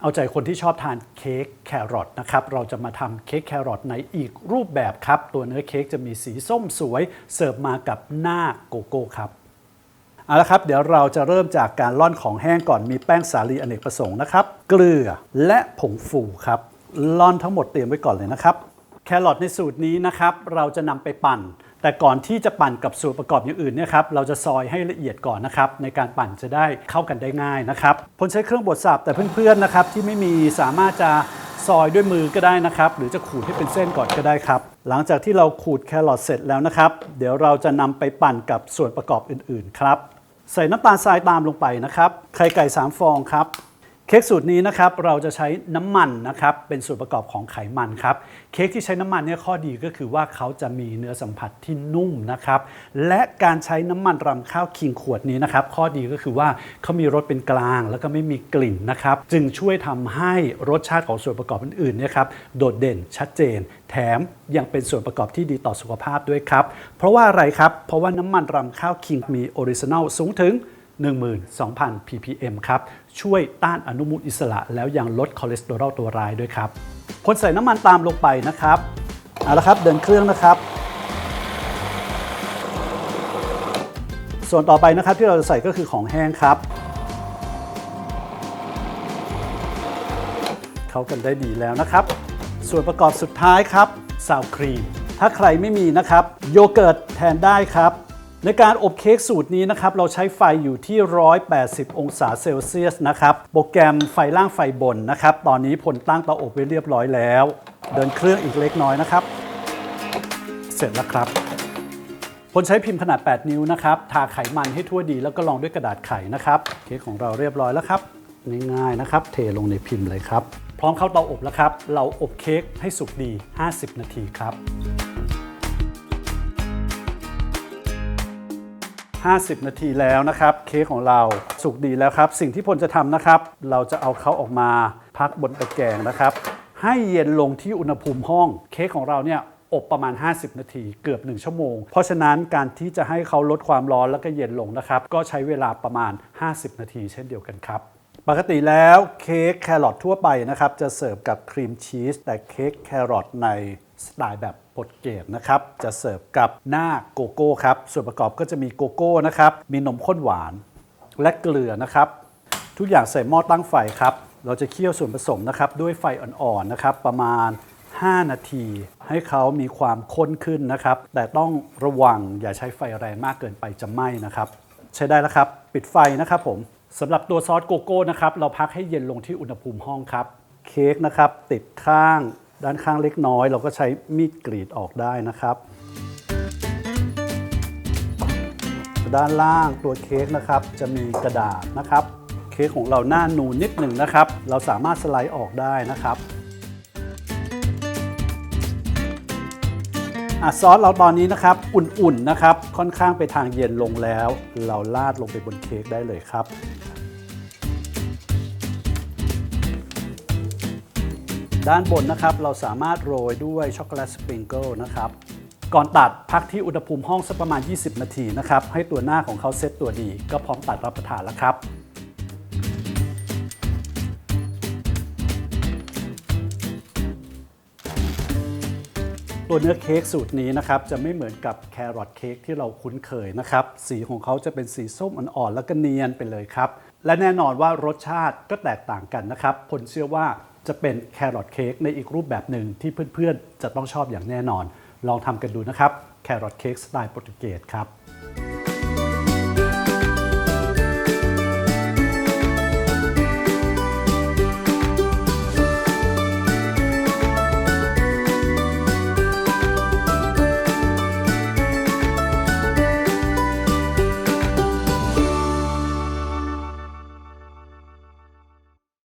เอาใจคนที่ชอบทานเค้กแครอทนะครับ เราจะมาทำเค้กแครอทในอีกรูปแบบครับ ตัวเนื้อเค้กจะมีสีส้มสวย เสิร์ฟมากับหน้าโกโก้ครับ เอาละครับ เดี๋ยวเราจะเริ่มจากการร่อนของแห้งก่อนมีแป้งสาลีอเนกประสงค์นะครับ เกลือและผงฟูครับร่อนทั้งหมดเตรียมไว้ก่อนเลยนะครับ แครอทในสูตรนี้นะครับ เราจะนำไปปั่น แต่ก่อนที่จะปั่นกับส่วนประกอบอย่างอื่นเนี่ยครับเราจะซอยให้ละเอียดก่อนนะครับในการปั่นจะได้เข้ากันได้ง่ายนะครับผมใช้เครื่องบดสับแต่เพื่อนๆนะครับที่ไม่มีสามารถจะซอยด้วยมือก็ได้นะครับ หรือจะขูดให้เป็นเส้นก่อนก็ได้ครับ หลังจากที่เราขูดแครอทเสร็จแล้วนะครับ เดี๋ยวเราจะนำไปปั่นกับส่วนประกอบอื่นๆครับ ใส่น้ำตาลทรายตามลงไปนะครับ ไข่ไก่ 3 ฟองครับ เค้กสูตรนี้นะครับเราจะใช้น้ำมันนะครับเป็นส่วนประกอบของไขมันครับเค้กที่ใช้น้ำมันเนี่ยข้อดีก็คือว่าเขาจะมีเนื้อสัมผัสที่นุ่มนะครับและการใช้น้ำมันรำข้าวคิงขวดนี้นะครับข้อดีก็คือว่าเขามีรสเป็นกลางแล้วก็ไม่มีกลิ่นนะครับจึงช่วยทำให้รสชาติของส่วนประกอบอื่นๆเนี่ยครับโดดเด่นชัดเจน แถมยังเป็นส่วนประกอบที่ดีต่อสุขภาพด้วยครับเพราะว่าอะไรครับเพราะว่าน้ำมันรำข้าวคิงมีออริจินัลสูงถึง 12,000 ppm ครับ ช่วยต้านอนุมูลอิสระแล้วยังลดคอเลสเตอรอลตัวร้ายด้วยครับ คนใส่น้ำมันตามลงไปนะครับ เอาละครับเดินเครื่องนะครับ ส่วนต่อไปนะครับที่เราจะใส่ก็คือของแห้งครับ เข้ากันได้ดีแล้วนะครับ ส่วนประกอบสุดท้ายครับซาวครีม ถ้าใครไม่มีนะครับ โยเกิร์ตแทนได้ครับ ในการอบเค้กสูตรนี้นะครับ เราใช้ไฟอยู่ที่ 180 องศาเซลเซียสนะครับ โปรแกรมไฟล่างไฟบนนะครับ ตอนนี้ผลตั้งเตาอบไว้เรียบร้อยแล้ว เดินเครื่องอีกเล็กน้อยนะครับ เสร็จแล้วครับผลใช้พิมพ์ขนาด 8 นิ้วนะครับ ทาไขมันให้ทั่วดีแล้วก็รองด้วยกระดาษไขนะครับ เค้กของเราเรียบร้อยแล้วครับ ง่ายๆนะครับ เทลงในพิมพ์เลยครับ พร้อมเข้าเตาอบแล้วครับ เราอบเค้กให้สุกดี 50 นาทีครับ 50 นาทีแล้วนะครับ เค้กของเราสุกดีแล้วครับ สิ่งที่พลจะทำนะครับ เราจะเอาเขาออกมาพักบนตะแกรงนะครับ ให้เย็นลงที่อุณหภูมิห้อง เค้กของเราเนี่ยอบประมาณ 50 นาทีเกือบ 1 ชั่วโมง เพราะฉะนั้นการที่จะให้เขาลดความร้อนแล้วก็เย็นลงนะครับ ก็ใช้เวลาประมาณ 50 นาที เช่นเดียวกันครับ ปกติแล้วเค้กแครอททั่วไปนะครับ จะเสิร์ฟกับครีมชีสแต่เค้กแครอทใน สไตล์แบบโปรตุเกสนะครับ จะเสิร์ฟกับหน้าโกโก้ครับ ส่วนประกอบก็จะมีโกโก้นะครับ มีนมข้นหวานและเกลือนะครับ ทุกอย่างใส่หม้อตั้งไฟครับ เราจะเคี่ยวส่วนผสมนะครับ ด้วยไฟอ่อนๆนะครับ ประมาณ 5 นาที ให้เขามีความข้นขึ้นนะครับ แต่ต้องระวังอย่าใช้ไฟแรงมากเกินไปจะไหม้นะครับ ใช้ได้แล้วครับ ปิดไฟนะครับผมสำหรับตัวซอสโกโก้นะครับ เราพักให้เย็นลงที่อุณหภูมิห้องครับ เค้กนะครับติดข้าง ด้านข้างเล็กน้อย เราก็ใช้มีดกรีดออกได้นะครับ ด้านล่างตัวเค้กนะครับ จะมีกระดาษนะครับ เค้กของเราหน้านูนนิดหนึ่งนะครับ เราสามารถสไลด์ออกได้นะครับอะซอสเราตอนนี้นะครับ อุ่นๆนะครับ ค่อนข้างไปทางเย็นลงแล้ว เราลาดลงไปบนเค้กได้เลยครับ ด้านบนนะครับเราสามารถโรยด้วยช็อกโกแลตสปริงเกิลนะครับก่อนตัดพักที่อุณหภูมิห้องสักประมาณ 20 นาทีนะครับให้ตัวหน้าของเขาเซตตัวดี ก็พร้อมตัดรับประทานแล้วครับตัวเนื้อเค้กสูตรนี้นะครับจะไม่เหมือนกับแครอทเค้กที่เราคุ้นเคยนะครับ สีของเขาจะเป็นสีส้มอ่อนๆแล้วก็เนียนไปเลยครับ และแน่นอนว่ารสชาติก็แตกต่างกันนะครับผลเชื่อว่า จะเป็นแครอทเค้กในอีกรูปแบบหนึ่งที่เพื่อนๆ จะต้องชอบอย่างแน่นอน ลองทำกันดูนะครับ แครอทเค้กสไตล์โปรตุเกสครับ